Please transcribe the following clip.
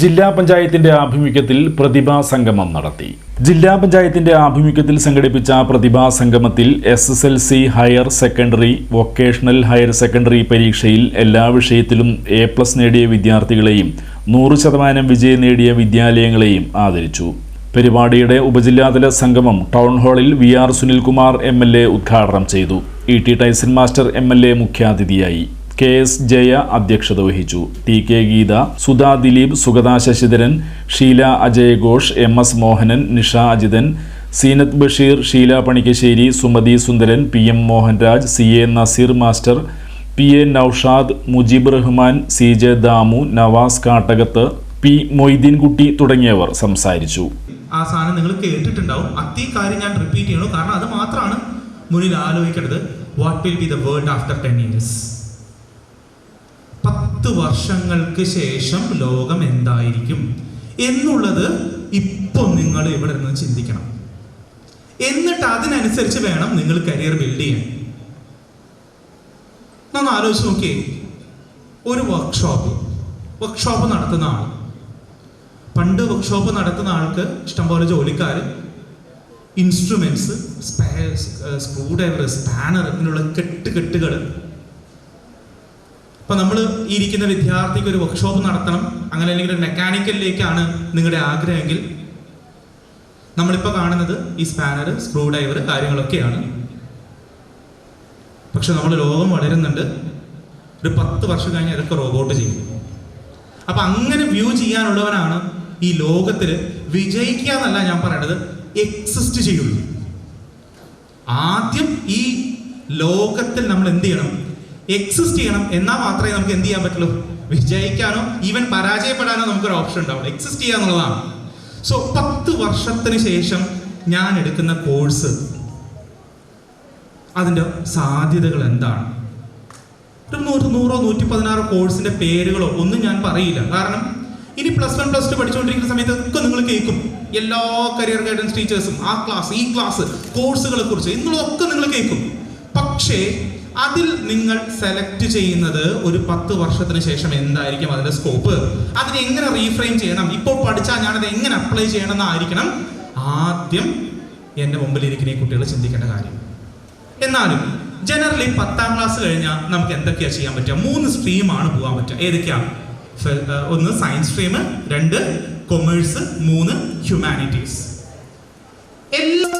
ജില്ലാ പഞ്ചായത്തിന്റെ ആഭിമുഖ്യത്തിൽ പ്രതിഭാ സംഗമം നടത്തി. ജില്ലാ പഞ്ചായത്തിന്റെ ആഭിമുഖ്യത്തിൽ സംഘടിപ്പിച്ച പ്രതിഭാ സംഗമത്തിൽ S S L C higher secondary vocational higher secondary പരീക്ഷയിൽ എല്ലാ വിഷയത്തിലും എ പ്ലസ് നേടിയ വിദ്യാർത്ഥികളെയും നൂറ് ശതമാനം വിജയം നേടിയ വിദ്യാലയങ്ങളെയും ആദരിച്ചു. പരിപാടിയുടെ ഉപജില്ലാതല സംഗമം ടൗൺ ഹാളിൽ V R Sunilkumar M L A ഉദ്ഘാടനം ചെയ്തു. E T Taison master M L A മുഖ്യാതിഥിയായി. കെ എസ് ജയ അധ്യക്ഷത വഹിച്ചു. T K Geetha Sudha Dileep Sugatha Sasidharan Sheela Ajay Ghosh M S Mohanan Nisha Ajithan Seenath Basheer Sheela Panikkassery Sumathi Sundaran P M Mohanraj C A Naseer master P A Noushad Mujeeb Rahman C J Damu Navas Kattakath P Moideenkutty തുടങ്ങിയവർ സംസാരിച്ചു. ആ സാധനം നിങ്ങൾ കേട്ടിട്ടുണ്ടാവും. അതേ കാര്യം ഞാൻ repeat ചെയ്യണു. കാരണം അത് മാത്രമാണ് മുന്നിൽ ആലോചിക്കേണ്ടത്. What will be the world after ten years പത്ത് വർഷങ്ങൾക്ക് ശേഷം ലോകം എന്തായിരിക്കും? എന്നുള്ളത് ഇപ്പോൾ നിങ്ങൾ ഇവിടെ നിന്ന് ചിന്തിക്കണം. എന്നിട്ട് അതിനനുസരിച്ച് വേണം നിങ്ങൾ കരിയർ ബിൽഡ് ചെയ്യാൻ. നമ്മൾ ആലോചിച്ച് നോക്കിയേ. ഒരു വർക്ക്ഷോപ്പ് വർക്ക്ഷോപ്പ് നടത്തുന്ന ആൾ. പണ്ട് വർക്ക്ഷോപ്പ് നടത്തുന്ന ആൾക്ക് ഇഷ്ടംപോലെ ജോലിക്കാർ ഇൻസ്ട്രുമെന്റ്സ് സ്ക്രൂ ഡ്രൈവർ സ്പാനർ ഇങ്ങനെയുള്ള കെട്ട് കെട്ടുകൾ ഇപ്പൊ നമ്മൾ ഈ ഇരിക്കുന്ന വിദ്യാർത്ഥിക്ക് ഒരു വർക്ക്ഷോപ്പ് നടത്തണം. അങ്ങനെ അല്ലെങ്കിൽ ഒരു മെക്കാനിക്കലിലേക്കാണ് നിങ്ങളുടെ ആഗ്രഹമെങ്കിൽ. നമ്മളിപ്പോൾ കാണുന്നത് ഈ സ്പാനർ സ്ക്രൂ ഡ്രൈവർ കാര്യങ്ങളൊക്കെയാണ്. പക്ഷെ നമ്മൾ ലോകം വളരുന്നുണ്ട്. ഒരു പത്ത് വർഷം കഴിഞ്ഞ് അതൊക്കെ റോബോട്ട് ചെയ്യും. അപ്പം അങ്ങനെ വ്യൂ ചെയ്യാനുള്ളവനാണ് ഈ ലോകത്തിൽ വിജയിക്കുക എന്നല്ല ഞാൻ പറയണത് എക്സിസ്റ്റ് ചെയ്യുള്ളൂ. ആദ്യം ഈ ലോകത്തിൽ നമ്മൾ എന്ത് ചെയ്യണം? എക്സിസ്റ്റ് ചെയ്യണം എന്നാൽ മാത്രമേ നമുക്ക് എന്ത് ചെയ്യാൻ പറ്റുള്ളൂ? വിജയിക്കാനോ ഈവൻ പരാജയപ്പെടാനോ നമുക്കൊരു ഓപ്ഷൻ ഉണ്ടാവുള്ളൂ. എക്സിസ്റ്റ് ചെയ്യുക എന്നുള്ളതാണ്. സോ പത്ത് വർഷത്തിന് ശേഷം ഞാൻ എടുക്കുന്ന കോഴ്സ് അതിന്റെ സാധ്യതകൾ എന്താണ്? ഒരു നൂറ് നൂറോ നൂറ്റി പതിനാറോ കോഴ്സിന്റെ പേരുകളോ ഒന്നും ഞാൻ പറയില്ല. കാരണം ഇനി പ്ലസ് വൺ പ്ലസ് ടു പഠിച്ചുകൊണ്ടിരിക്കുന്ന സമയത്ത് ഒക്കെ നിങ്ങൾ കേൾക്കും. എല്ലാ കരിയർ ഗൈഡൻസ് ടീച്ചേഴ്സും ആ ക്ലാസ് ഈ ക്ലാസ് കോഴ്സുകളെ കുറിച്ച് എന്നുള്ളതൊക്കെ നിങ്ങൾ കേൾക്കും. പക്ഷേ അതിൽ നിങ്ങൾ സെലക്ട് ചെയ്യുന്നത് ഒരു പത്ത് വർഷത്തിന് ശേഷം എന്തായിരിക്കും അതിന്റെ സ്കോപ്പ് അതിനെ എങ്ങനെ റീഫ്രെയിം ചെയ്യണം? ഇപ്പോൾ പഠിച്ചാൽ ഞാനത് എങ്ങനെ അപ്ലൈ ചെയ്യണം എന്നായിരിക്കണം ആദ്യം എന്റെ മുമ്പിലിരിക്കുന്ന ഈ കുട്ടികൾ ചിന്തിക്കേണ്ട കാര്യം. എന്നാലും ജനറലി പത്താം ക്ലാസ് കഴിഞ്ഞാൽ നമുക്ക് എന്തൊക്കെയാ ചെയ്യാൻ പറ്റുക? മൂന്ന് സ്ട്രീമാണ് പോകാൻ പറ്റുക. ഏതൊക്കെയാ? ഒന്ന് സയൻസ് സ്ട്രീം രണ്ട് കൊമേഴ്സ് മൂന്ന് ഹ്യൂമാനിറ്റീസ് എല്ലാ